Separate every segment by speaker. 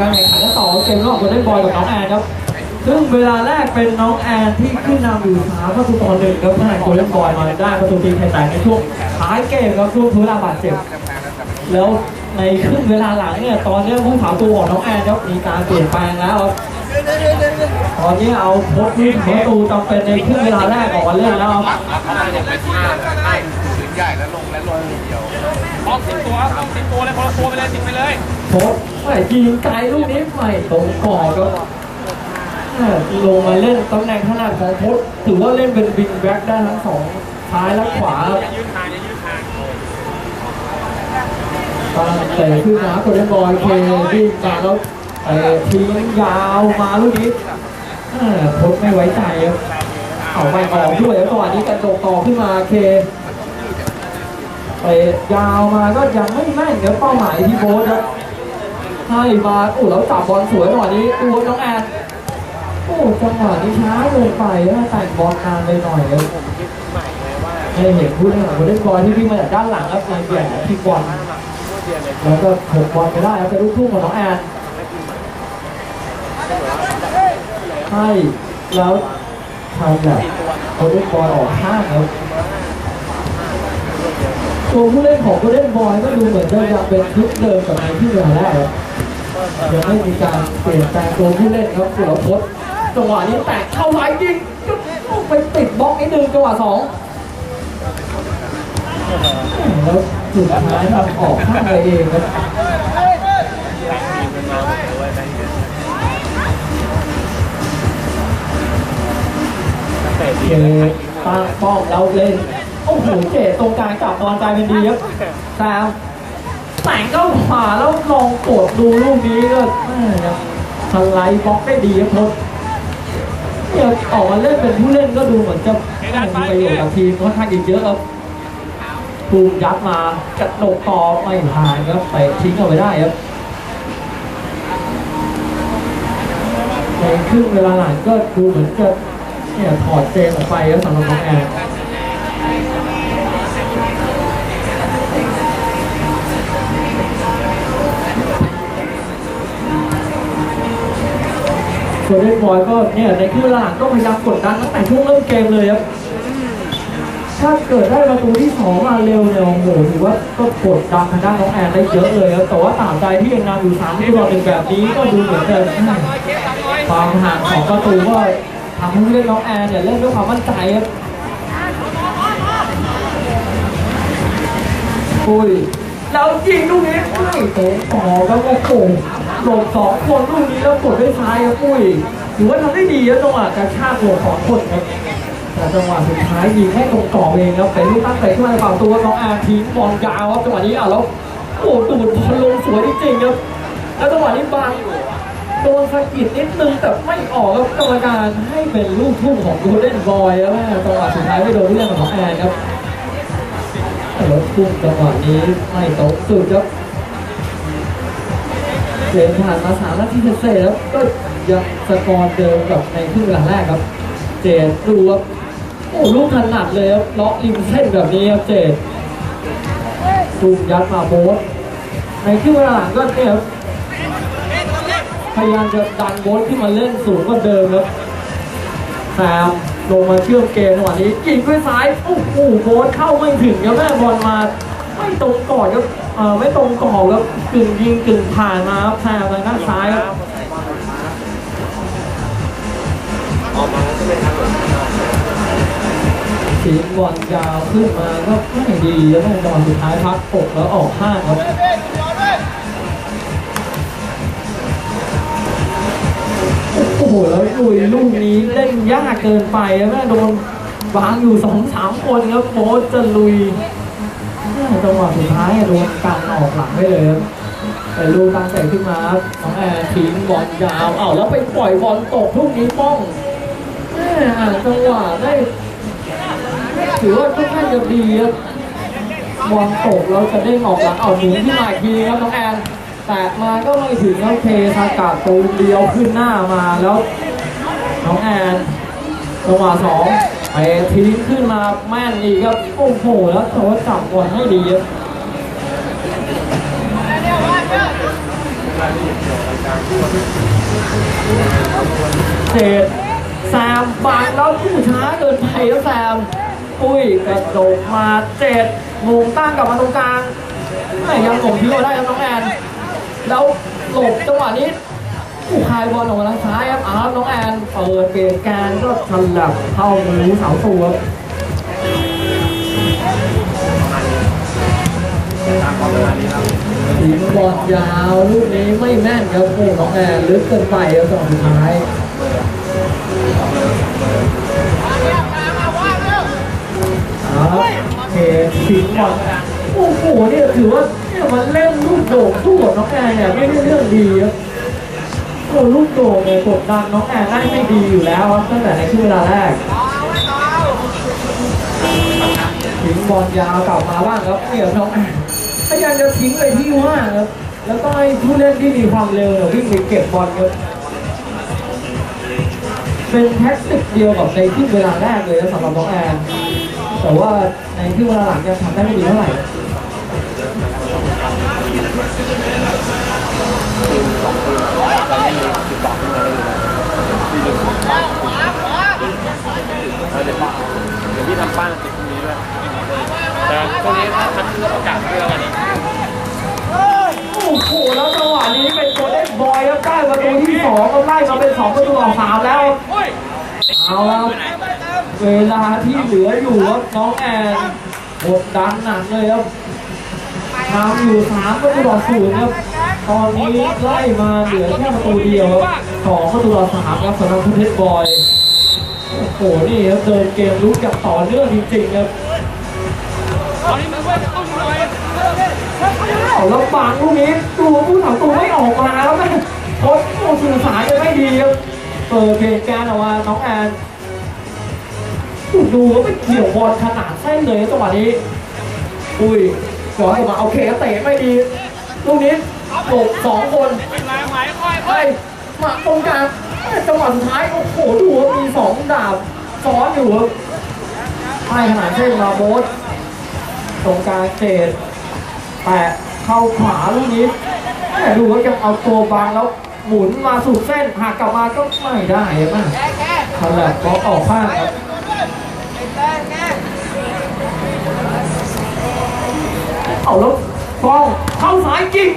Speaker 1: การแข่งขันก็ต่อเกมรอบคนเล่นบอลกับน้องแอนครับ ซึ่งเวลาแรกเป็นน้องแอนที่ขึ้นนำอยู่สามประตูต่อหนึ่งครับทางคนเล่นบอลมาได้ประตูตีไข่แตกในช่วงท้ายเกมครับช่วงทุเวลาบาดเจ็บ แล้วในครึ่งเวลาหลังเนี่ยตอนนี้ผู้ผ่าตัวของน้องแอนครับมีการเปลี่ยนแปลงแล้วครับตอนนี้เอาโพสต์ที่ประตูจำเป็นในครึ่งเวลาแรกออกมาเล่นแล้วครับ
Speaker 2: ใหญ่แล้วลงแล้วลงเดียว
Speaker 3: ต้องสิบตัวครับต้องสิบตัวเลยคนละตัวไปเลยสิบไปเลย
Speaker 1: โพสไม่ยิงไกลลูกนี้ไม่ตรงกรอบครับลงมาเล่นตำแหน่งขนาดของโพสถือว่าเล่นเป็นวิงแบ็กได้ทั้งสองซ้ายและขวาครับ
Speaker 3: อย่ายืนห่างอย่ายืนา
Speaker 1: ตอนเตะขึ้นมากลเด้นบอลเควิ่งมาแล้วเตะทิ้งยาวมาลูกนี้โพสไม่ไว้ใจครับเอาไม่ออกด้วยแล้วจังหวะนี้กระโดดต่อขึ้นมาเคเตะยาวมาก็ยังไม่แม่นครับเป้าหมายที่โบสครับ ให้มาโอ้แล้วจับบอลสวยจังหวะนี้ดูน้องแอนโอ้จังหวะนี้ช้าเกินไปนะแต่งบอลนานไปหน่อยเลยให้เห็นผู้เล่นของผู้เล่นบอลที่วิ่งมาจากด้านหลังครับในเปลี่ยนทีบอลแล้วก็ถกบอลไปได้ครับเป็นลูกทุ่งของน้องแอนให้แล้วทำแบบผู้เล่นบอลออกข้างครับตัวผู้เล่นของผู้เล่นบอลก็ดูเหมือนจะยังเป็นชุดเดิมกับในที่เวลาแรกครับ ยังไม่มีการเปลี่ยนแปลงตัวผู้เล่นครับสุรพจน์จังหวะนี้แตกเข้าไหลยิงก็ไปติดบล็อกนิดนึงจังหวะสองแล้วสุดท้ายทำออกข้างไปเองครับเจตั้งป้องแล้วเล่น โอ้โหเจตรงกลางจับบอลกลายเป็นดีครับแซม แต่งเข้าขวาแล้วลองกดดูลูกนี้ก็แม่ยังสไลด์บล็อกได้ดีครับพดเนี่ยออกมาเล่นเป็นผู้เล่นก็ดูเหมือนจะมีประโยชน์กับทีมค่อนข้างอีกเยอะครับภูมิยัดมากระโดดต่อไม่ผ่านครับไปทิ้งเอาไว้ได้ครับในครึ่งเวลาหลังก็ดูเหมือนจะเนี่ยถอดเจมออกไปครับสำหรับน้องแอน ส่วนเล่นบอยก็เนี่ยในครึ่งเวลาหลังก็พยายามกดดันตั้งแต่ช่วงเริ่มเกมเลยครับ ถ้าเกิดได้ประตูที่สองมาเร็วเนี่ยโอ้โหถือว่าก็กดดันทางด้านน้องแอนได้เยอะเลยครับ แต่ว่าตามใจที่ยังนำอยู่สามที่ต่อหนึ่งแบบนี้ก็ดูเหมือนจะความห่างของประตูก็ทำให้ผู้เล่นน้องแอนเนี่ยเล่นด้วยความมั่นใจครับอุ้ยแล้วยิงลูกนี้ไม่ตรงต่อครับโอ้โห หลบสองคนลูกนี้แล้วกดด้วยซ้ายครับอุ้ยถือว่าทำได้ดีครับจังหวะกระชากหัวสองคนครับแต่จังหวะสุดท้ายยิงให้ตรงกรอบเองครับเป็นลูกตั้งแต่ขึ้นมาในฝั่งตัวน้องอาร์ทิ้งบอลยาวครับจังหวะนี้อะแล้วโอ้ดูดบอลลงสวยจริงๆครับแล้วจังหวะนี้บางโดนสะกิดนิดนึงแต่ไม่ออกครับกรรมการให้เป็นลูกทุ่งของดูเล่นบอยแล้วแม่จังหวะสุดท้ายไม่โดนเรื่องของน้องแอนครับแล้วทุ่งจังหวะนี้ไม่ตรงสุดครับ เกมผ่านมาสามนาทีเศษแล้วก็ยังสกอร์เดิมกับในครึ่งเวลาแรกครับ เจดดูครับโอ้ลูกถนัดเลยครับเลาะริมเส้นแบบนี้ครับเจดตูมยัดมาโบสในครึ่งเวลาหลังก็เนี่ยครับพยายามจะดันโบสขึ้นมาเล่นสูงกว่าเดิมครับแซมลงมาเชื่อมเกมจังหวะนี้ยิงด้วยซ้ายโอ้โหโบสเข้าไม่ถึงครับแม่บอลมาไม่ตรงก่อนครับ เออไม่ตรงก่อนครับกึ่งยิงกึ่งผ่านมาครับแซมทางด้านซ้ายครับสีบอลยาวขึ้นมาก็ไม่ดีแล้วแม่จังหวะสุดท้ายพักอกแล้วออกข้างครับโอ้โหแล้วลุยลูกนี้เล่นยากเกินไปแล้วแม่โดนวางอยู่สองสามคนครับโค้ชจะลุย จังหวะสุดท้ายโดนกันออกหลังไปเลยครับแต่ลูกตั้งใจขึ้นมาครับน้องแอร์ทิ้งบอลยาวเอ้าแล้วไปปล่อยบอลตกลูกนี้ป้องแม่อ่านจังหวะได้ถือว่าค่อนข้างจะดีครับบอลตกแล้วจะได้ออกหลังเอาหมุนขึ้นมาอีกทีครับน้องแอนแตะมาก็ไม่ถึงแล้วเทสากาตูมเดียวขึ้นหน้ามาแล้ว น้องแอนจังหวะสอง ไปทิ้งขึ้นมาแม่นอีกครับ โอ้โห แล้วแต่ว่าจับบอลให้ดีครับเศษแซมบางแล้วผู้ช้าเกินไปแล้วแซมอุ้ยกระโดดมาเจ็ดมุงตั้งกลับมาตรงกลางไม่ยังหลงทิ้งเอาได้ครับน้องแอน แล้วหลบจังหวะนี้ คายบอลออกมาทางซ้ายครับอ้าวน้องแอนเปิดเกมการก็ฉลับเข้ามือเสาตัวครับ
Speaker 2: ตามความเวลานี้ครับ
Speaker 1: ทิ้งบอลยาวลูกนี้ไม่แม่นครับโอ้น้องแอนลึกเกินไปครับจังสุดท้ายเอาเคทิ้งบอลโอ้โหเนี่ยถือว่าเนี่ยมันเล่นลูกโด่งสู้กับน้องแอนเนี่ยไม่ใช่เรื่องดีครับ โอ้ลูกโด่งเนี่ยกดดันน้องแอนได้ไม่ดีอยู่แล้วครับตั้งแต่ในช่วงเวลาแรกทิ้งบอลยาวกลับมาบ้างครับเนี่ยน้องแอนพยายามจะทิ้งไปที่ว่างครับแล้วก็ให้ผู้เล่นที่มีความเร็วเนี่ยวิ่งไปเก็บบอลครับเป็นแท็กติกเดียวกับในที่เวลาแรกเลยนะสำหรับน้องแอนแต่ว่าในที่เวลาหลังยังทำได้ไม่ดีเท่าไหร่
Speaker 2: เราเดี๋ยวพี่ทำป้ายติดตรงนี้ด้วย
Speaker 3: แต่ตรงนี้ถ้ามันโอกาสเรื่องอันนี้
Speaker 1: โอ้โหแล้วจังหวะนี้เป็นตัวเล่นบอยแล้วได้ประตูที่สองก็ไล่มาเป็นสองประตูต่อสามแล้วเอาแล้วเวลาที่เหลืออยู่ครับน้องแอนกดดันหนักเลยครับทำอยู่สามประตูต่อศูนย์ครับตอนนี้ไล่มาเหลือแค่ประตูเดียวครับสองประตูต่อสามครับสำหรับคุณเพชรบอย โอ้โห นี่ครับเดินเกมลุกอย่างต่อเนื่องจริงๆครับ
Speaker 3: ตอนนี้มันเว้ยจะตุ้มหน่อย
Speaker 1: เอาแล้วบางลูกนี้ดูผู้สาวตัวไม่ออกมาแล้วแม่โค้ชโอ้สื่อสารยังไม่ดีครับเปิดเพลงการออกมาน้องแอนดูว่าไม่เกี่ยวบอลขนาดเส้นเลยจังหวะนี้ อุ้ยก่อนออกมาโอเคเตะไม่ดี ลูกนี้หลบสองคน
Speaker 3: เป็นไรหมายค่อย
Speaker 1: ไป มาตรงกลางจังหวะสุดท้ายโอ้โหดูว่ามีสองดาบซ้อนอยู่ครับไปขนาดเส้นมาโบสตรงกลางเศษแตะเข้าขวาลูกนี้แม่ดูว่ายังเอาตัวบังแล้วหมุนมาสู่เส้นหักกลับมาก็ไม่ได้อะมั้งทำแบบก็ออกข้างครับเอาแล้วฟองเข้าสายจริง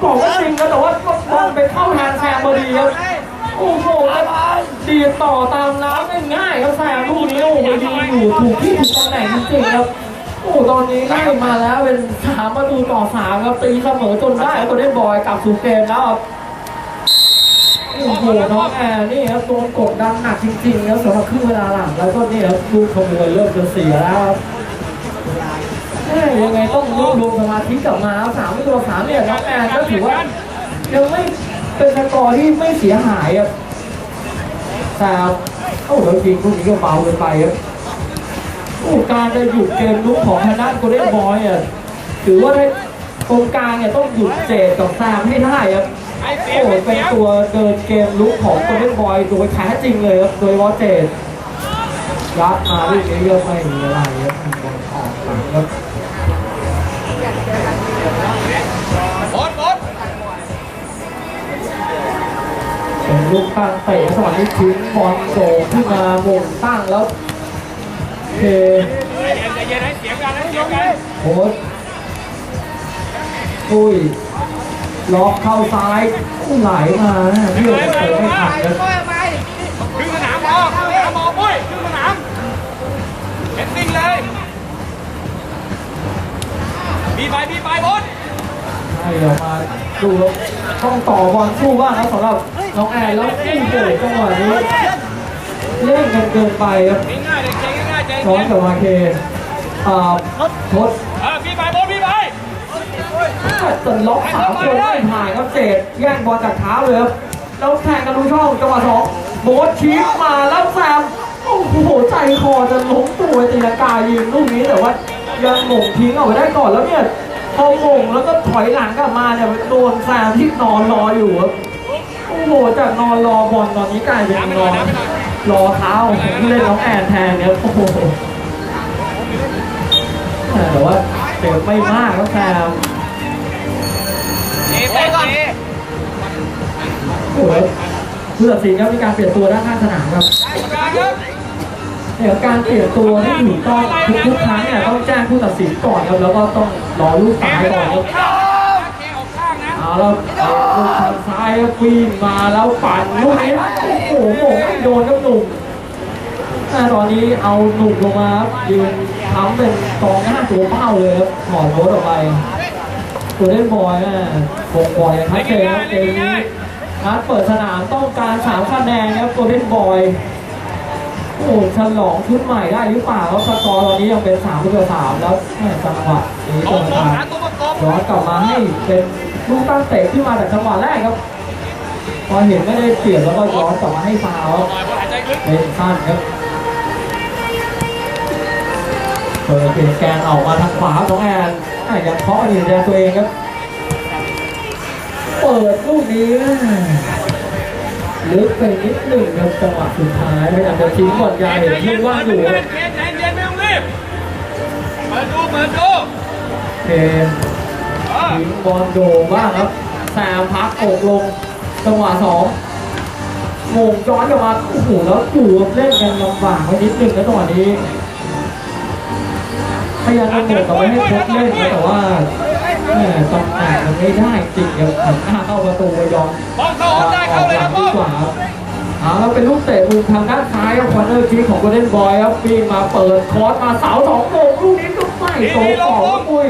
Speaker 1: ไม่งก็จริงนะแต่ว่าบอลไปเข้าทางแซมพอดีครับโอ้โหดีต่อตามน้ำง่ายครับแซมลูกนี้โอ้โหยิงอยู่ถูกที่ถูกตำแหน่งจริงๆครับโอ้ตอนนี้ไล่มาแล้วเป็นสามประตูต่อสามครับตีเสมอจนได้ตัวเล่นบอยกลับสู่เกมแล้วครับโอ้โหน้องแอร์นี่ครับโดนกดดันหนักจริงๆแล้วสำหรับครึ่งเวลาหลังแล้วก็นี่ครับลูกขโมยเริ่มจะเสียแล้วครับ ยยังไงต้องรวบรวมสมาธิกลับมาครับสามประตูต่อสามเนี่ยน้องแอร์ก็ถือว่ายังไม่เป็นสกอร์ที่ไม่เสียหายครับแต่โอ้โหแล้วยิงลูกนี้ก็เบาเกินไปครับโอ้การจะหยุดเกมลุกของทางด้านโกลเด้นบอยอะถือว่าได้ตรงกลางเนี่ยต้องหยุดเจดกับแซมให้ได้ครับ
Speaker 3: ไอ้เสี
Speaker 1: โอ้
Speaker 3: ย
Speaker 1: เป็นตัวเดินเกมลุกของโกลเด้นบอยโดยแท้จริงเลยครับโดยเฉพาะเจดยัดมาลูกนี้ก็ไม่มีอะไรครับบอลออกหลังครับ ลูกตั้งเตะสวัสดีทิ้งบอลโด่งขึ้นมาหม่งตั้งแล้วเท
Speaker 3: ใจเย็นใจเย็นให้เสียงกันให้เสียงกัน
Speaker 1: โค้ชอุ้ยล็อกเข้าซ้ายไหลมานะพี่อ๋เตะไม่ทันะ
Speaker 3: ดึงสนามพอครึ่งสนามพอปุ้ยครึ่งสนามเห็นซิงเลยบีไปบีไปบอส
Speaker 1: ให้ออกมาดูแล้วต้องต่อบอลสู้บ้างครับสำหรับน้องแอนแล้วโอ้โหจังหวะนี้เล่นกันเกินไปครับ
Speaker 3: ง่ายๆเลยเก่งง่ายๆใจ
Speaker 1: น้อง
Speaker 3: เย็น
Speaker 1: กับมาเคอ่าทด
Speaker 3: เออบีไปบอสบีไป
Speaker 1: จะล็อกสามคนไม่ผ่านครับเศษแย่งบอลจากเท้าเลยครับแล้วแทงกันดูช่องจังหวะสองโบสชีฟมาแล้วแซมโอ้โหใจคอจะล้มตัวตีลังกายิงลูกนี้แต่ว่ายังหม่งทิ้งเอาไว้ได้ก่อนแล้วเนี่ย พอหม่งแล้วก็ถอยหลังกลับมาเนี่ยโดนซามที่นอนรออยู่ครับโอ้โหจากนอนรอบอลตอนนี้กลายเป็นนอนรอเท้าเล่นน้องแอนแทนเนี่ยโอ้โหแต่ว่าเจ็บไม่มากครับแซมไปก่อนโอ้ยผู้ตัดสินครับมีการเปลี่ยนตัวด้านข้างสนามครับ เดี๋ยวการเปลี่ยนตัวที่ถูกต้องทุกครั้งเนี่ยต้องแจ้งผู้ตัดสินก่อนครับแล้วก็ต้องรอลูกซ้ายก่อนครั
Speaker 3: บกข้างนะ
Speaker 1: เอาแล้วลูกทางซ้ายครับวิ่งมาแล้วปั่นลูกนี้โอ้โหโหไม่โดนครับหนุ่มแต่ตอนนี้เอาหนุ่มลงมาครับยืนทำเป็นกองหน้าตัวเป้าเลยครับถอดโค้ดออกไปตัวเล่นบอยนะวงบอยยังชัดเจนครับเกมนี้นัดเปิดสนามต้องการสามคะแนนครับตัวเล่นบอย โอ้โหฉลองชุดใหม่ได้หรือเปล่าครับสกอร์ตอนนี้ยังเป็น3ามต่อสามแล้วแม่จังหวะนี้
Speaker 3: ต
Speaker 1: ตั
Speaker 3: บ
Speaker 1: ว
Speaker 3: ตบ
Speaker 1: ทาง
Speaker 3: หาตัวประกบ
Speaker 1: ย้อนกลับมาให้เป็นลูกตั้งเตะที่มาจากจังหวะแรกครับ พอเห็นไม่ได้เปลี่ยนแล้วก็ย้อนกลับมาให้ฟาวล์
Speaker 3: หน่อยบอลหายใจลึก
Speaker 1: เป็นสั้นครับเปิดเปลี่ยนแกนออกมาทางขวาของแอนอะยังเคาะอยู่ในตัวเองครับ เปิดลูกนี้ ลึกไปนิดหนึ่งครับจังหวะสุดท้ายพยายามจะทิ้งบอลยาวเห็นที่ว่างอยู่
Speaker 3: เคนใจเย็นไม่ต้องรีบเปิดดูเปิดดู
Speaker 1: เทนทิ้งบอลโดบ้างครับแซมพักอกลงจังหวะสองโมงย้อนกลับมาโอ้โหแล้วอยู่เล่นกันลำบากไปนิดนึงนะจังหวะนี้พยายามจะโมงกลับไปให้พบเล่นแต่ว่า แหม่ตำแหน่งมันไม่ได้จริงครับหันหน้าเข้าประตูไปยอม
Speaker 3: บอลเข้าออกได้เข้าเลยนะ
Speaker 1: ดี
Speaker 3: บอล
Speaker 1: กว่าครับเอาแล้วเป็นลูกเตะมุมทางด้านซ้ายครับคอนเนอร์คิกของโกลเด้นบอยครับวิ่งมาเปิดคอร์สมาเสาสองโมงลูกนี้ก็ไม่ตรงต่อครับปุ้ย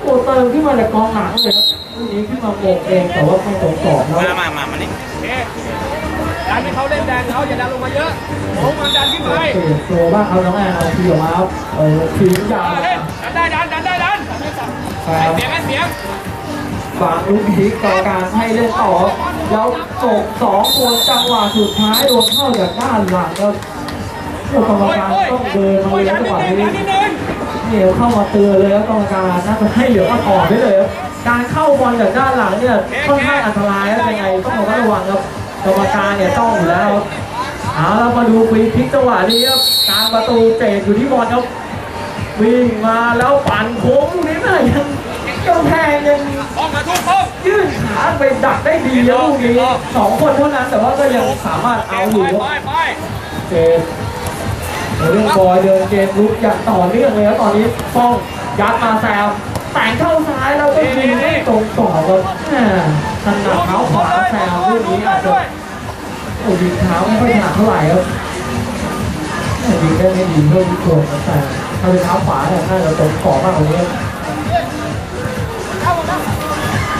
Speaker 1: โอ้เติมขึ้นมาจากกองหลังเลยครับลูกนี้ขึ้นมาโมงเองแต่ว่าไม่ตรงต่อแล้ว
Speaker 3: มามามามานี่เอ๊ะดันให้เขาเล่นแดนเขาอย่าดันลงมาเยอะลงมาดันขึ้นไป
Speaker 1: เปลี่ยนตัวบ้างครับน้องแอนเอาทีออกมาครับเออทีมยาว แซ
Speaker 3: ให้
Speaker 1: ม
Speaker 3: เสียงเสียง
Speaker 1: ฝางลูกนี้กรรมการให้เล่นต่อ แล้วจบสองคนจังหวะสุดท้ายโดนเข้าจากด้านหลังครับโอ้กรรมการต้องเดินมาเลยจังหวะ
Speaker 3: นี้
Speaker 1: เหนียวเข้ามาเตือนเลยครับกรรมการน่าจะให้เหลือมาก่อนได้เลยครับการเข้าบอลจากด้านหลังเนี่ยค่อนข้างอันตรายครับยังไงต้องระมัดระวังครับกรรมการเนี่ยจ้องอยู่แล้วเอาแล้วมาดูฟรีคิกจังหวะนี้ครับการประตูเตะอยู่ที่บอลครับ วิ่งมาแล้วปั่นโค้งลูกนี้นะยังกำแพงยังยื่นขาไปดักได้ดีนะลูกนี้สองคนเท่านั้นแต่ว่าก็ยังสามารถเอาอยู่ครับ
Speaker 3: ไปไป
Speaker 1: เจมเรื่องบอยเดินเกมลุกอย่างต่อเนื่องเลยครับตอนนี้ป้องยัดมาแซมแต่งเข้าซ้ายแล้วก็ยิงตรงต่อครับหม่ถนัดเท้าขวาแซมลูกนี้อาจจะโอ้ยิงเท้าไม่ค่อยถนัดเท่าไหร่ครับแหม่ยิงได้ไม่ดีเท่าที่ควรแต่ เป็นเท้าขวาเนี่ยน่าจะตรงต่อมากกว่านี้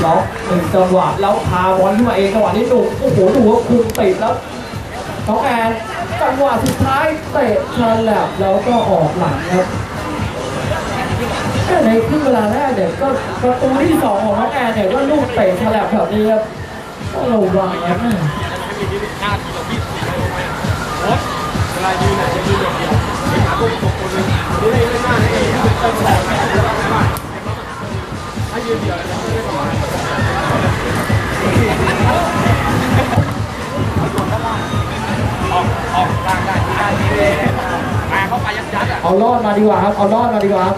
Speaker 1: ล็อกหนึ่งจังหวะแล้วพาบอลขึ้นมาเองจังหวะนี้หนุ่มโอ้โหดูว่าคุมติดแล้วน้องแอนจังหวะสุดท้ายเตะฉลับแล้วก็ออกหลังครับแต่ในครึ่งเวลาแรกเนี่ยก็ประตูที่สองของน้องแอนเนี่ยก็ลูกเตะฉลับแบบนี้ครับต้องระวังนะแม่
Speaker 2: เวลายืนอะจะยืนอย่างเดียวไปหาตัว เอ
Speaker 3: อกออกกลางได้ได้ดีเลยมาเขาไปยัดยัดอะ
Speaker 1: เอารอดมาดีกว่าครับ เอารอดมาดีกว่าครับ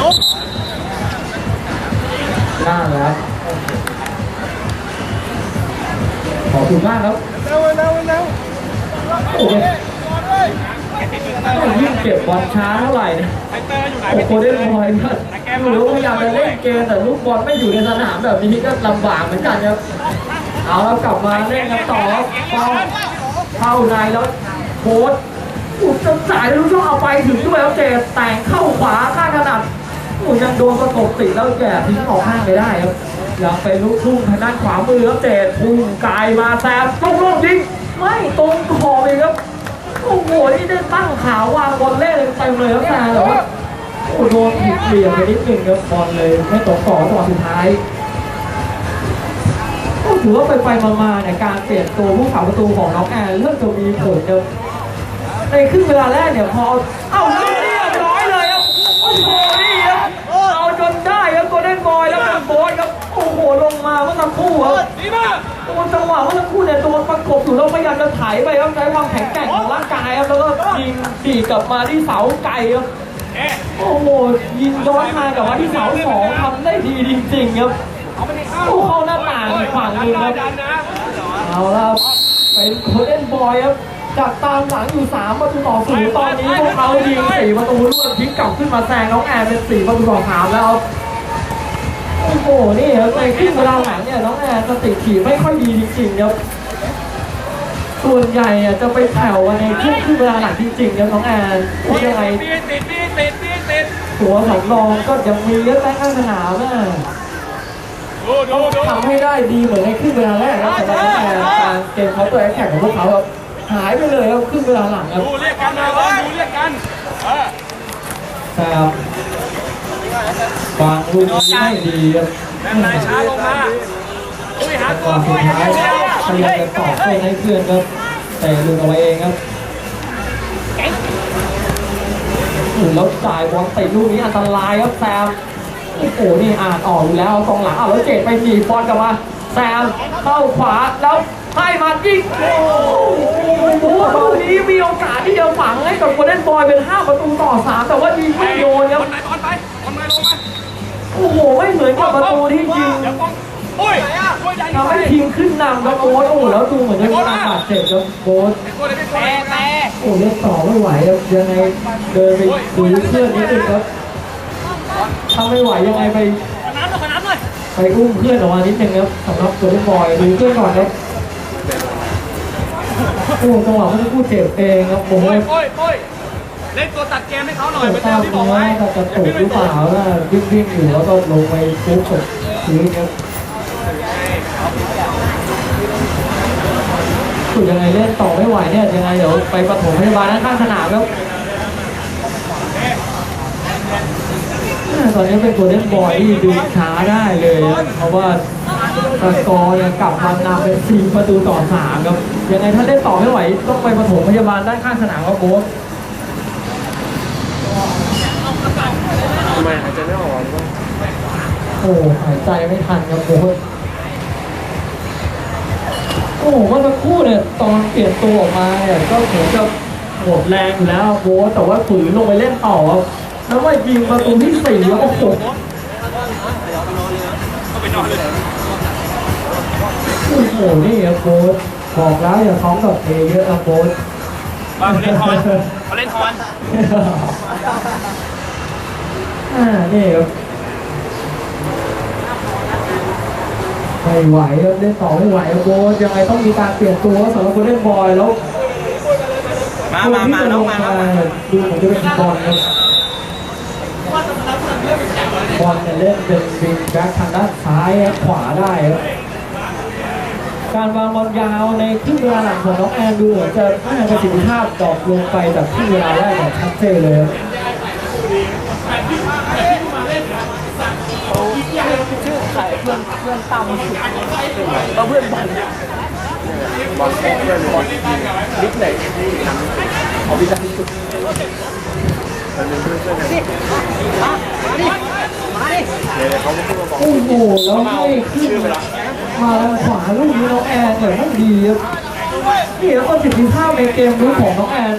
Speaker 3: นุ๊ก
Speaker 1: น่าแล้วขอบคุณมากครับ
Speaker 3: เร็วเร็วเร็ว
Speaker 1: โอ้โหยิ่งเก็บบอลช้าเท่าไหร่เนี่ย
Speaker 3: ไอเตอร์อยู่ไหน
Speaker 1: โอ้
Speaker 3: ไม่
Speaker 1: โหได้
Speaker 3: เลย
Speaker 1: บอยก็ไม่รู้พยายามจะเล่นเกมแต่ลูกบอลไม่อยู่ในสนามแบบนี้ก็ลำบากเหมือนกันครับ เอาแล้วกลับมาเล่นกันต่อเข้าเข้าในแล้วโค้ดอุดจะสายรู้ช่องเอาไปถึงด้วยครับเจแต่งเข้าขวาข้างถนัดโอ้ยังโดนประกบติดแล้วแย่ทิ้งออกข้างไปได้ครับยังไปลุกทุ่งทางด้านขวามือครับเจพุ่งกายมาแซมตรงลกยิง ไม่ตรงคอเลยครับโอ้โหนี่ได้ตั้งขาวางบอลเล่เต็มเลยครับแซมแต่ว่าโอ้โดนผิดเหลี่ยมไปนิดนึงครับบอลเลยไม่ตรงต่อจังหวะสุดท้ายก็ถือว่าไปไปมาๆเนี่ยการเปลี่ยนตัวผู้สาประตูของน้องแอนเริ่มจะมีผลครับในครึ่งเวลาแรกเนี่ยพอเอ้าเรียบร้อยเลยครับโอ้โหนี่ครับเอาจนได้ครับโกลเด้นบอยแล้วเป็นโบสครับโอ้โหลงมาเมื่อสักครู่ครับ
Speaker 3: ดีมาก
Speaker 1: ตัวจังหวะเมื่อสักครู่เนี่ยตัวประกบอยู่แล้วพยายามจะไถไปครับใช้ความแข็งแกร่งของร่างกายครับแล้วก็ยิงดีดกลับมาที่เสาไกลครับ
Speaker 3: เอ๊
Speaker 1: โอ้โหยิงย้อนมากับว่าที่เสาสองทำได้ดีจริงๆครับ
Speaker 3: เอาไปในข้าว
Speaker 1: โอ้เข้าหน้าต่างอีกฝั่งหนึงครับ
Speaker 3: ดันนะ
Speaker 1: เอาละครับเป็นโคเดนบอยครับจากตามหลังอยู่3ประตูต่อศูนย์ตอนนี้พวกเขายิง4ประตูรวดพลิกกลับขึ้นมาแซงน้องแอนเป็น4ประตูต่อ3แล้วครับโอ้โหนี่ครับในครึ่งเวลาหลังเนี่ยน้องแอนสติขี่ไม่ค่อยดีจริงๆครับส่วนใหญ่อะจะไปแผ่วในครึ่งครึ่งเวลาหลังจริงๆครับน้องแอนยังไง
Speaker 3: ตีติดตีติดตีติด
Speaker 1: ตัวสำรองก็ยังมีเยอะแยะข้างสนามนะ
Speaker 3: ดูดูดู
Speaker 1: ทำให้ได้ดีเหมือนในครึ่งเวลาแรกครับสำหรับน้องแอนการเกมเขาตัวแอคแข่งของพวกเขาครับหายไปเลยครับครึ่งเวลาหลังครับ
Speaker 3: ดูเรียกกันนะบอลดูเรียกกันเออ
Speaker 1: ใช่ครับ วางลูกนี้ไม่ดีครับ
Speaker 3: แม่นายช้าลงมาอุ้ยหาตัว
Speaker 1: อนสุ
Speaker 3: อุ้
Speaker 1: ดท้ายพยายามจะต่อเพื่อนให้เพื่อนครับแต่ลืมเอาไว้เองครับแล้วจ่ายบอลติดลูกนี้อันตรายครับแซมโอ้โหนี่อ่านออกอยู่แล้วกองหลังเอะแล้วเจดไปหนีบอลกลับมาแซมเข้าขวาแล้วให้มายิงโอ้โหลูกนี้มีโอกาสที่จะฝังให้กับโกลเด้นบอยเป็น 5 ประตูต่อ 3 แต่ว่ายิงไม่โดนครับ
Speaker 3: บอลไหนบอลไปบอลไหนลงมา
Speaker 1: โอ้โหไม่เหมือนกับประตูที่ยิง
Speaker 3: เดี๋ยวป้องอุ้ยช่วยใหญ่
Speaker 1: ทำให้ทีมขึ้นนำครับโบ๊ทโอ้โหแล้วดูเหมือนจะมีอาการบาดเจ็บครับโบ๊ท
Speaker 3: ตัวไหนเป็นตัวไหน
Speaker 1: โอ้โหเล่นต่อไม่ไหวครับยังไงเดินไปดูเพื่อนนิดนึงครับถ้าไม่ไหวยังไงไป
Speaker 3: น้ำหน่อยน้ำหน่อย
Speaker 1: ไปอุ้มเพื่อนออกมานิดนึงครับสำหรับตัวเล่นบอยดูเพื่อนก่อนครับโอ้จังหวะเมื่อกู้เจ็บเองครับโบ๊ท
Speaker 3: โอ้ยโอ้ย เล่นตัวตัดเกมให้เขาหน่อย
Speaker 1: ไม่
Speaker 3: เหมือน
Speaker 1: ท
Speaker 3: เดิ
Speaker 1: รามบ
Speaker 3: ที่บอก
Speaker 1: ว่า
Speaker 3: ไว้
Speaker 1: จะกระตุกหรือเปล่าว่าวิ่งวิ่งๆอยู่แล้วก็ลงไปฟุบกับพื้นครับสุดยังไงเล่นต่อไม่ไหวเนี่ยยังไงเดี๋ยวไปปฐมพยาบาลข้างๆสนามครับตอนนี้เป็นตัวเล่นบอยที่ดูช้าได้เลยครับเพราะว่าสกอร์ยังกลับมานำเป็นสี่ประตูต่อสามครับยังไงถ้าเล่นต่อไม่ไหวต้องไปปฐมพยาบาลด้านข้างสนามครับโบ๊ท
Speaker 2: ทำไมหายใจไม่ออก
Speaker 1: โอ้หายใจไม่ทันครับโบ๊ทโอ้เมื่อสักครู่เนี่ยตอนเปลี่ยนตัวออกมาเนี่ยก็เหมือนจะหมดแรงอยู่แล้วโบ๊ทแต่ว่าฝืนลงไปเล่นต่อครับแล้วมายิงประตูที่สี่แล้วโอ้โห
Speaker 3: ก็ไปนอนเลย
Speaker 1: โอ้โหนี่ครับโบ๊ทบอกแล้วอย่าท้องกับเอเยอะนะโบ๊ท
Speaker 3: มาเขาเล่นฮอนเขาเล่นฮอน
Speaker 1: อ่านี่ครับไม่ไหวครับเล่นต่อไม่ไหวครับโบ๊ทยังไงต้องมีการเปลี่ยนตัวสำหรับคนเล่นบอยแล้ว
Speaker 3: มามามาน้องมาน้องมา
Speaker 1: ดูเหมือนจะเป็นบอลครับบอลเนี่ยเล่นเป็นวิงแบ็คทางด้านซ้ายครับขวาได้ครับการวางบอลยาวในครึ่งเวลาหลังของน้องแอนดูเหมือนจะน่าจะประสิทธิภาพดรอปลงไปจากครึ่งเวลาแรกอย่างชัดเจนเลยครับ
Speaker 4: ชื่อใครเพื่อนเพื่อนตั้มสุดก็เพื่อนบอล
Speaker 2: บอลแข็งด้วยบอลนิดไหนเอาพิจารณาสุดมันเป็นเพื่อนเพื่อนกัน
Speaker 4: มาดิมาดิ
Speaker 2: เดี๋ยวเขาพูดมาบอก
Speaker 1: โอ้โหแล้วให้ขึ้นมาทางขวาลูกนี้น้องแอนเนี่ยไม่ดีนี่แล้วประสิทธิภาพในเกมรุกของน้องแอน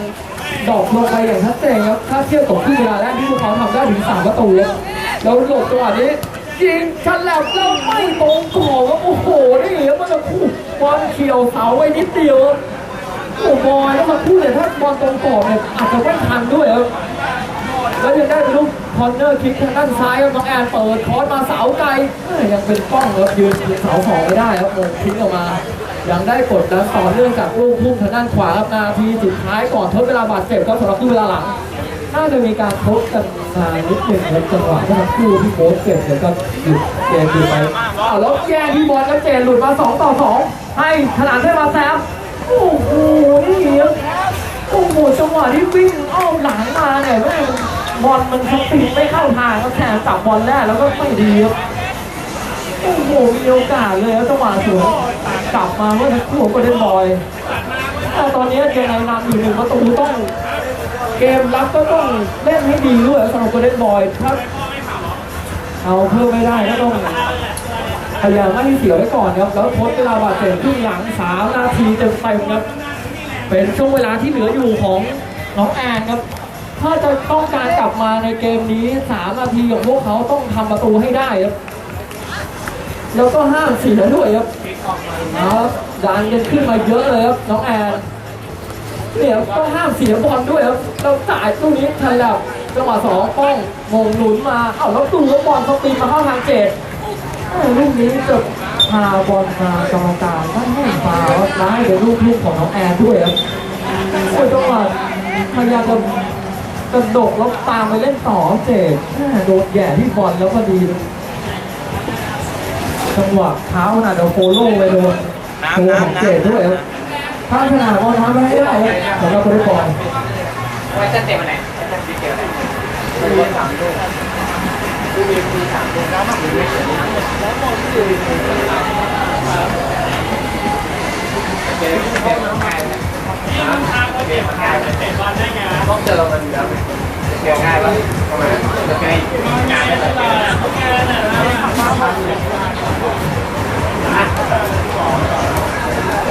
Speaker 1: ดอปลงไปอย่างชัดเจนครับถ้าเทียบกับครึ่งเวลาแรกที่พวกเขาทำได้ถึงสามประตูแล้วหลบจังหวะนี้ ยิงฉลับแล้วไม่ตรงกรอบครับโอ้โหนี่ครับมันจะคู่บอลเขียวเสาไว้นิดเดียวโอ้บอลแล้วมาคู่เนี่ยถ้าบอลตรงกรอบเนี่ยอาจจะไม่ทันด้วยครับแล้วยังได้ลูกคอนเนอร์คิกทางด้านซ้ายครับน้องแอนเปิดคอร์สมาเสาไกลยังเป็นป้องครับยืนเสาสองไม่ได้ครับโมงทิ้งออกมา ยังได้กดดันต่อเนื่องจากลูกพุ่งทางด้านขวาครับนาทีสุดท้ายก่อนทดเวลาบาดเจ็บก็สำหรับครึ่งเวลาหลัง น่าจะมีการทดกันนานนิดหนึ่งครับจังหวะที่ทั้งคู่ที่โค้ชเจ็บเดี๋ยวก็หยุดเกมหยุดไปอ้าวแล้วแย่งที่บอลแล้วเจนหลุดมาสองต่อสองให้ขนาดได้มาแซมโอ้โหนี่ครับโอ้โหจังหวะที่วิ่งอ้อมหลังมาเนี่ยแม่บอลมันสปีดไม่เข้าทางครับแทนจับบอลแรกแล้วก็ไม่ดีครับโอ้โหมีโอกาสเลยจังหวะสวนกลับมาเมื่อสักครู่ก็เล่นบอยแต่ตอนนี้ยังไงนำอยู่หนึ่งประตูต้อง เกมรับก็ต้องเล่นให้ดีด้วยสำหรับโกลเด้นบอยถ้าเอาเพิ่มไม่ได้ก็ต้องพยายามไม่ให้เสียไว้ก่อนครับแล้วทดเวลาบาดเจ็บครึ่งหลังสามนาทีเต็มๆครับ เป็นช่วงเวลาที่เหลืออยู่ของน้องแอนครับ ถ้าจะต้องการกลับมาในเกมนี้สามนาทีของพวกเขาต้องทำประตูให้ได้ครับแล้วก็ห้ามเสียด้วยครับเอาครับดันกันขึ้นมาเยอะเลยครับน้องแอน เนี่ยครับต้องห้ามเสียบอลด้วยครับเราจ่ายตู้นี้ทันแล้วจังหวะสองป้องมงหนุนมาเอ้าแล้วดูว่าบอลเขาตีมาเข้าทางเจ็ดลูกนี้จะพาบอลมากรรมการไม่ให้ฟาวร้ายเป็นลูกทุ่งของน้องแอนด้วยครับโอ้ยจังหวะพยายามจะกระโดดแล้วตามไปเล่นต่อเจ็ดโดนแย่ที่บอลแล้วก็ดีจังหวะเท้าขนาดเดโฟโล่ไปโดนตัวของเจดด้วยครับ ถ้าขนาดบอลทำไม่ได้ครับสำหรับคนที่บอล
Speaker 4: ไว้จะเตะวันไหนจะเตะเกมไหน
Speaker 2: เป็นวันสามลูกดูมีมีสามลูกแล้วมันมีไม่เสียทั้งหมดแล้วหมดคือเกมเกมน้ำแข็งเกมง่ายเตะบอลได้ไงต้องเจอมันอยู่แล้วเกมง่ายปะทำไมเกมง่ายเลย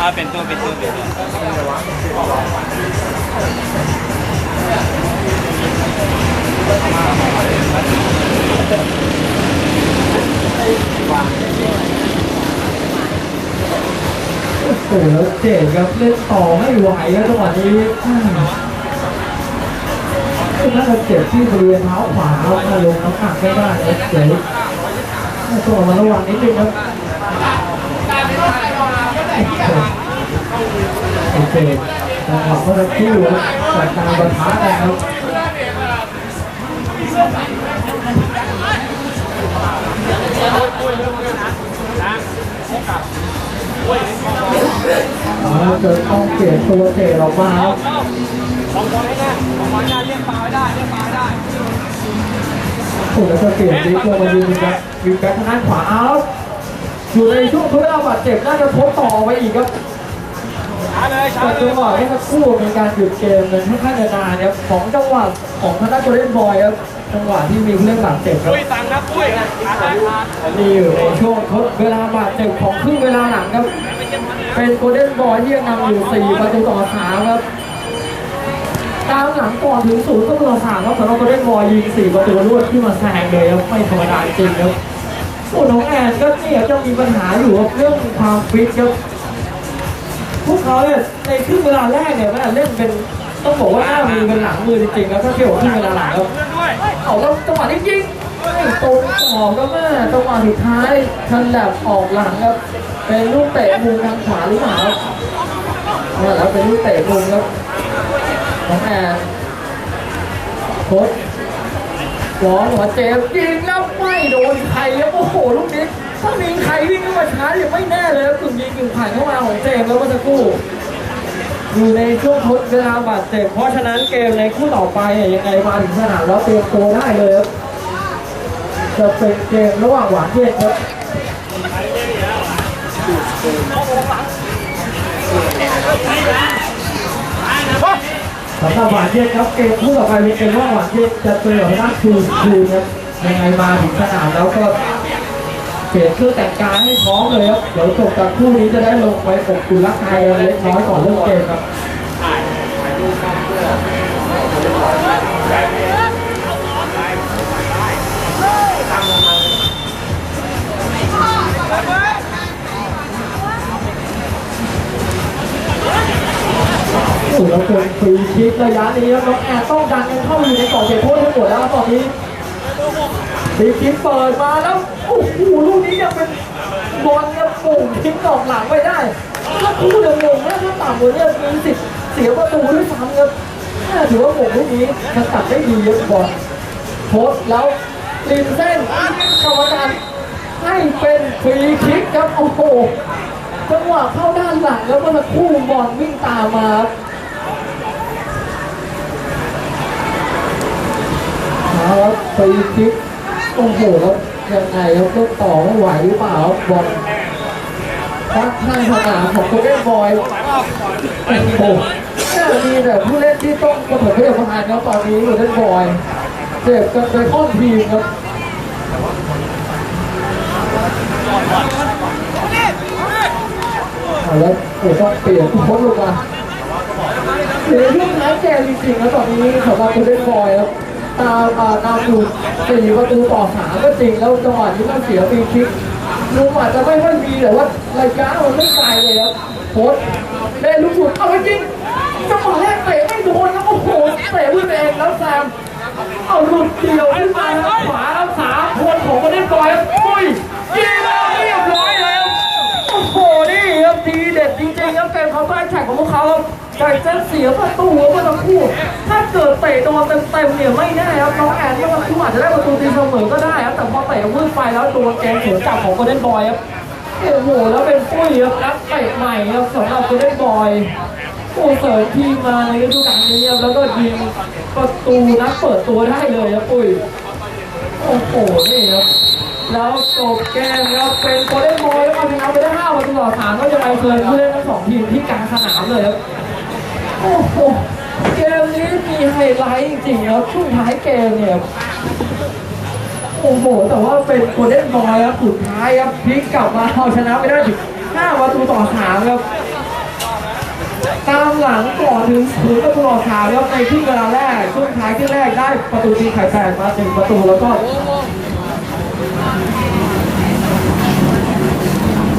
Speaker 3: อ่าเป็นตัวเป็นตัวเป็นตัว
Speaker 1: โอ้โหเจดครับเล่นต่อไม่ไหวครับจังหวะนี้อืมน่าจะเจ็บที่บริเวณเท้าขวาครับถ้าลงน้ำหนักไม่ได้ครับเจดตัวมาระวังนิดนึงครับ โอเคจังหวะเมื่อสักครู่ครับจากการประทะกันครับอ๋อจะต้องเปลี่ยนตัวเตะออกมาครับ
Speaker 3: ของบอลให้แน่ของบอลหน้เรียกฟาไว้ได้เรียกฟาได้
Speaker 1: โอ้แล้วจะเปลี่ยนดีตัวมายืนแบ็คยืนแบ็คทางด้านขวาเอา อยู่ในช่วงทดบาดเจ็บน่าจะทดต่อไปอีกครับแต่จั
Speaker 3: ย
Speaker 1: งหวะที่ทั้งคู่เป็นการหยุดเกมกันค่อนข้างจะนานครับของจังหวะของทางด้านโกลเด้นบอยครับจังหวะที่มีผู้เล่นบาดเจ็บครับ
Speaker 3: ปุ้ยตังนะปุ้ย
Speaker 1: นี่อยู่ในช่วงทดเวลาบาดเจ็บของครึ่งเวลาหลังครับ เป็นโกลเด้นบอยที่ยังนำอยู่ 4 ประตูต่อ3ครับตามหลังก่อนถึงศูนย์ประตูต่อ3ครับสำหรับโกลเด้นบอยยิง 4 ประตูรวดขึ้นมาแซงเลยครับไม่ธรรมดาจริงครับ ส่วนน้องแอนก็เนี่ยจะมีปัญหาอยู่กับเรื่องความฟิตครับพวกเขาเนี่ยในครึ่งเวลาแรกเนี่ยแม่เล่นเป็นต้องบอกว่าหน้ามือเป็นหลังมือจริงๆแล้วถ้าเทียบกับครึ่งเวลาหลังครับ
Speaker 3: เพื่อนด้ว
Speaker 1: เอาแล้วจังหวะนี้ยิงไม่ตรงต่อก็แม่จังหวะสุดท้ายทันแลบออกหลังครับเป็นลูกเตะมุมทางขวาหรือเปล่าครับแล้วเป็นลูกเตะมุมครับของแอนโค้ช หวอนหัวเจมส์ยิงแล้วไม่โดนใครครับโอ้โหลูกนี้ถ้ามีใครวิ่งเข้ามาช้ายังไม่แน่เลยกึ่งยิงกึ่งผ่านเข้ามาของเจมส์แล้วเมื่อสักครู่อยู่ในช่วงทดเวลาบาดเจ็บเพราะฉะนั้นเกมในคู่ต่อไปเนี่ยยังไงมาถึงสนามแล้วเตรียมตัวได้เลยครับจะเป็นเกมระหว่างหวานเย็นครับ สำหรับหวานเย็นครับเกมคู่ต่อไปเป็นเกมว่าหวานเย็นจะเจอกับนักคืนคูคูครับยังไงมาถึงสนามแล้วก็เปลี่ยนเครื่องแต่งกายให้พร้อมเลยครับเดี๋ยวจบจากคู่นี้จะได้ลงไปปกคุรักใครเล็กน้อยก่อนเริ่มเกมครับ โอ้โหแล้วเป็นฟรีคิกระยะนี้แล้วน้องแอนต้องดันกันเข้าอยู่ในกรอบเขตโทษทั้งหมดแล้วตอนนี้ฟรีคิกเปิดมาแล้วโอ้โหลูกนี้ยังเป็นบอลเนี่ยปุ่งทิ้งออกหลังไปได้ถ้าคู่เดิมงงนะถ้าต่ำกว่านี้มีสิทธิ์เสียประตูด้วยซ้ำครับแม่ถือว่าหมลูกนี้สกัดได้ดีเยอะบอลโพสต์แล้วริมเส้นกรรมการให้เป็นฟรีคิกครับโอ้โหจังหวะเข้าด้านหลังแล้วเมื่อคู่บอลวิ่งตามมา ครับฟรีคิกโอ้โหแล้วยังไงครับเล่นต่อไม่ไหวหรือเปล่าบอลทักข้างสนามของโคเดนบอยโอ้โหเนี่ยมีแต่ผู้เล่นที่ต้องกระโดดเรียกประธานครับตอนนี้โคเดนบอยเจ็บกันไปค่อนทีมครับแล้วโอ้ต้องเปลี่ยนโค้ชลงมาเหลือช่วงท้ายเกจริงๆแล้วตอนนี้สำหรับโคเล่นบอยครับ ตามอ่านำอยู่สี่ประตูต่อสามก็จริงแล้วจังหวะนี้มันเสียฟรีคิกลุงอาจจะไม่ค่อยมีแต่ว่าระยะมันไม่ไกลเลยครับโค้ชเล่นลูกสุดเอาจริงจังหวะแรกเตะไม่โดนครับโอ้โหเตะด้วยตัวเองแล้วแซมเอาหลุดเดียวขึ้นมาครับขวาครับสามคนของคนเล่นบอยครับอุ้ยยิงแล้วเรียบร้อยเลยครับโอ้โหนี่ครับทีเด็ดจริงๆครับเกมเขาบ้านแข่งของพวกเขาครับ ใจเส้นเสียประตูครับเมื่อสักครู่ ถ้าเกิดเตะโดนเต็มๆเนี่ยไม่แน่ครับน้องแอนที่มันคู่อาจจะได้ประตูตีเสมอก็ได้ครับแต่พอเตะวืดไปแล้วโดนแกงสวนกลับของโกลเด้นบอยครับโอ้โหแล้วเป็นปุ้ยครับนักเตะใหม่ครับสำหรับโกลเด้นบอยโอ้เสริมทีมมาในฤดูกาลนี้ครับแล้วก็ยิงประตูนัดเปิดตัวได้เลยครับปุ้ยโอ้โหนี่ครับแล้วจบเกมครับเป็นโคเดนบอยแล้วมาชนะไปได้5ประตูต่อ3ก็จะไปเชิญผู้เล่นทั้งสองทีมที่กลางสนามเลยครับ โอ้โหเกมนี้มีไฮไลท์จริงๆครับช่วงท้ายเกมเนี่ยโอ้โห แต่ว่าเป็นโคเดนบอยครับสุดท้ายครับพลิกกลับมาเอาชนะไปได้ถึง5ประตูต่อ3ครับ ตามหลังก่อนถึงศูนย์ประตูต่อสามครับในครึ่งเวลาแรกช่วงท้ายครึ่งแรกได้ประตูตีไข่แตกมาหนึ่งประตูแล้วก็